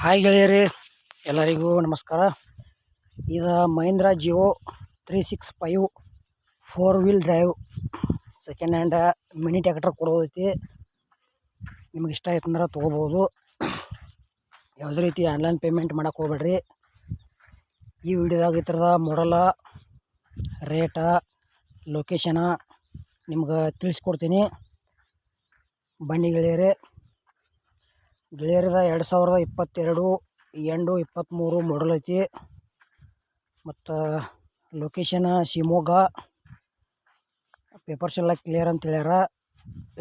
Hi ಗೆಳೆಯರಿ, ಎಲ್ಲರಿಗೂ ನಮಸ್ಕಾರ. ಇದು Mahindra Jivo three six five four wheel drive second hand mini tractor ಕೊಡೋದೈತಿ. ನಿಮ್ಗೆ ಇಷ್ಟ ಆಯ್ತಂದ್ರೆ ತೊಗೋಬೋದು. ಯಾವುದೇ ರೀತಿ ಆನ್ಲೈನ್ ಪೇಮೆಂಟ್ ಮಾಡಕ್ಕೆ ಹೋಗ್ಬೇಡ್ರಿ. ಈ ವಿಡಿಯೋದಾಗ ಈ ಥರದ ಮಾಡಲ ರೇಟ ಲೊಕೇಶನ ನಿಮ್ಗೆ ತಿಳಿಸ್ಕೊಡ್ತೀನಿ. ಬನ್ನಿ ಗೆಳೆಯರೇ. ಗೆಳೆಯರದ ಎರಡು ಸಾವಿರದ ಇಪ್ಪತ್ತೆರಡು ಎಂಡು ಇಪ್ಪತ್ತ್ಮೂರು ಮಾಡಲ್ ಐತಿ. ಮತ್ತು ಲೊಕೇಶನ ಶಿವಮೊಗ್ಗ. ಪೇಪರ್ಸ್ ಎಲ್ಲ ಕ್ಲಿಯರ್ ಅಂತ ಹೇಳ್ಯಾರ.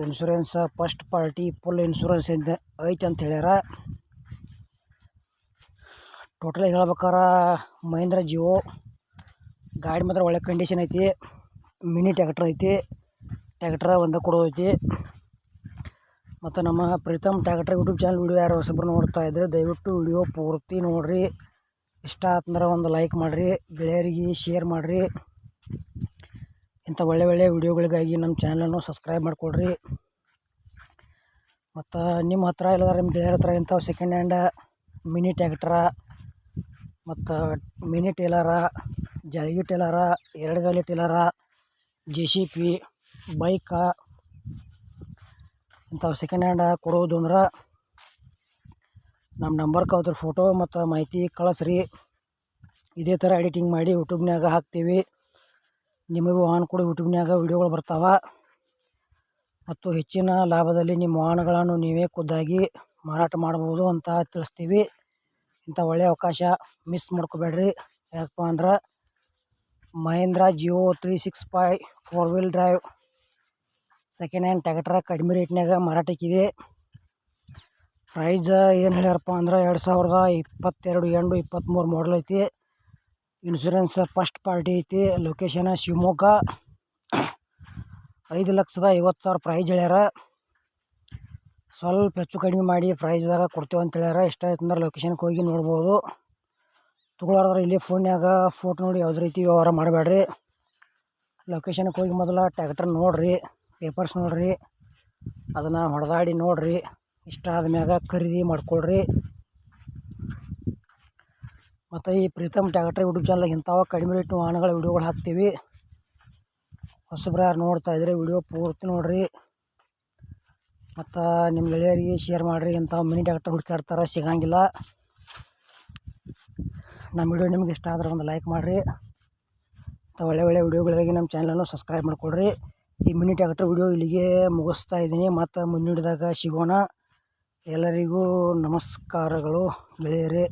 Insurance first party full insurance ಇಂದ ಐತಿ ಅಂತ ಹೇಳ್ಯಾರ. ಟೋಟಲಾಗಿ ಹೇಳ್ಬೇಕಾರ ಮಹೇಂದ್ರ ಜಿಯೋ ಗಾಡಿ ಮಾತ್ರ ಒಳ್ಳೆ ಕಂಡೀಷನ್ ಐತಿ. ಮಿನಿ ಟ್ಯಾಕ್ಟ್ರ್ ಐತಿ. ಟ್ಯಾಕ್ಟ್ರ ಒಂದು ಕೊಡೋದೈತಿ. ಮತ್ತು ನಮ್ಮ Preetam tractor YouTube channel video ಯಾರು ಹೊಸಬ್ರು ನೋಡ್ತಾ ಇದ್ರೆ ದಯವಿಟ್ಟು ವಿಡಿಯೋ ಪೂರ್ತಿ ನೋಡಿರಿ. ಇಷ್ಟ ಆತಂದ್ರೆ ಒಂದು ಲೈಕ್ ಮಾಡಿರಿ, ಗೆಳೆಯರಿಗೆ ಶೇರ್ ಮಾಡಿರಿ. ಇಂಥ ಒಳ್ಳೆ ಒಳ್ಳೆ ವಿಡಿಯೋಗಳಿಗಾಗಿ ನಮ್ಮ ಚಾನಲನ್ನು ಸಬ್ಸ್ಕ್ರೈಬ್ ಮಾಡಿಕೊಡ್ರಿ ಮತ್ತು ನಿಮ್ಮ ಹತ್ರ ಇಲ್ಲದ್ರೆ ನಿಮ್ಮ ಗೆಳೆಯರ ಹತ್ರ ಇಂಥವು ಸೆಕೆಂಡ್ ಹ್ಯಾಂಡ ಮಿನಿ ಟ್ಯಾಕ್ಟ್ರ ಮತ್ತು ಮಿನಿ ಟೇಲರ ಜಾಗಿ ಟೇಲರ ಎರಡು ಗಾಲಿ trailer J C B bike ಇಂಥವು ಸೆಕೆಂಡ್ ಹ್ಯಾಂಡ ಕೊಡೋದು ಅಂದ್ರೆ ನಮ್ಮ ನಂಬರ್ ಅದ್ರ ಫೋಟೋ ಮತ್ತು ಮಾಹಿತಿ ಕಳಿಸ್ರಿ. ಇದೇ ಥರ ಎಡಿಟಿಂಗ್ ಮಾಡಿ ಯೂಟ್ಯೂಬ್ನಾಗ ಹಾಕ್ತೀವಿ. ನಿಮಗೂ ವಾಹನ ಕೂಡ ಯೂಟ್ಯೂಬ್ನಾಗ ವಿಡಿಯೋಗಳು ಬರ್ತಾವೆ. ಮತ್ತು ಹೆಚ್ಚಿನ ಲಾಭದಲ್ಲಿ ನಿಮ್ಮ ವಾಹನಗಳನ್ನು ನೀವೇ ಖುದ್ದಾಗಿ ಮಾರಾಟ ಮಾಡ್ಬೋದು ಅಂತ ತಿಳಿಸ್ತೀವಿ. ಇಂಥ ಒಳ್ಳೆಯ ಅವಕಾಶ ಮಿಸ್ ಮಾಡ್ಕೋಬೇಡ್ರಿ. ಯಾಕಪ್ಪ ಅಂದ್ರೆ Mahindra Jivo three six five four wheel drive second hand tractor ಕಡಿಮೆ ರೇಟ್ನಾಗ ಮಾರಾಟಕ್ಕಿದೆ ಪ್ರೈಸ್ ಏನು ಹೇಳ್ಯಾರಪ್ಪ ಅಂದ್ರೆ ಎರಡು ಸಾವಿರದ ಇಪ್ಪತ್ತೆರಡು ಎಂಟು ಇಪ್ಪತ್ತ್ಮೂರು ಮಾಡಲ್ ಐತಿ. ಇನ್ಶೂರೆನ್ಸ್ ಫಸ್ಟ್ ಪಾರ್ಟಿ ಐತಿ. ಲೊಕೇಶನ್ ಶಿವಮೊಗ್ಗ. ಐದು ಲಕ್ಷದ ಐವತ್ತು ಸಾವಿರ ಪ್ರೈಸ್ ಹೇಳ್ಯಾರ. ಸ್ವಲ್ಪ ಹೆಚ್ಚು ಕಡಿಮೆ ಮಾಡಿ ಪ್ರೈಸ್ದಾಗ ಕೊಡ್ತೀವಿ ಅಂತ ಹೇಳ್ಯಾರ. ಇಷ್ಟ ಆಯ್ತು ಅಂದ್ರೆ ಲೊಕೇಶನ್ಗೆ ಹೋಗಿ ನೋಡ್ಬೋದು. ತೊಗೊಳಾರ್ದ್ರೆ ಇಲ್ಲಿ ಫೋನ್ಯಾಗ ಫೋಟೋ ನೋಡಿ ಯಾವುದೇ ರೀತಿ ವ್ಯವಹಾರ ಮಾಡಬೇಡ್ರಿ ಲೊಕೇಶನ್ಗೆ ಹೋಗಿ ಮೊದಲ ಟ್ಯಾಕ್ಟ್ರ್ ನೋಡಿರಿ. ಪೇಪರ್ಸ್ ನೋಡಿರಿ. ಅದನ್ನು ಹೊಡೆದಾಡಿ ನೋಡಿರಿ. ಇಷ್ಟ ಆದ್ಮ್ಯಾಗ ಖರೀದಿ ಮಾಡ್ಕೊಳ್ರಿ. ಮತ್ತು ಈ ಪ್ರೀತಮ್ ಟ್ಯಾಕ್ಟ್ರಿ ಯೂಟ್ಯೂಬ್ ಚಾನಲ್ ಇಂಥವ ಕಡಿಮೆ ರೇಟ್ ವಾಹನಗಳ ವಿಡಿಯೋಗಳು ಹಾಕ್ತೀವಿ. ಹೊಸಬ್ರು ಯಾರು ನೋಡ್ತಾ ಇದ್ರೆ ವಿಡಿಯೋ ಪೂರ್ತಿ ನೋಡಿರಿ. ಮತ್ತು ನಿಮ್ಮ ಗೆಳೆಯರಿಗೆ ಶೇರ್ ಮಾಡಿರಿ. ಇಂಥವು ಮಿನಿ ಟ್ಯಾಕ್ಟ್ರ್ ಹುಡುಕಾಡ್ತಾರೆ ಸಿಗಂಗಿಲ್ಲ. ನಮ್ಮ ವಿಡಿಯೋ ನಿಮ್ಗೆ ಇಷ್ಟ ಆದ್ರೆ ಒಂದು ಲೈಕ್ ಮಾಡಿರಿ. ಮತ್ತು ಒಳ್ಳೆ ಒಳ್ಳೆ ವಿಡಿಯೋಗಳಿಗಾಗಿ ನಮ್ಮ ಚಾನಲನ್ನು ಸಬ್ಸ್ಕ್ರೈಬ್ ಮಾಡಿಕೊಡ್ರಿ ಈ ಮಿನಿ ಟ್ಯಾಕ್ಟರ್ ವಿಡಿಯೋ ಇಲ್ಲಿಗೆ ಮುಗಿಸ್ತಾ ಇದ್ದೀನಿ. ಮತ್ತು ಮುಂದಿಡ್ದಾಗ ಸಿಗೋಣ. ಎಲ್ಲರಿಗೂ ನಮಸ್ಕಾರಗಳು ಗೆಳೆಯರೇ.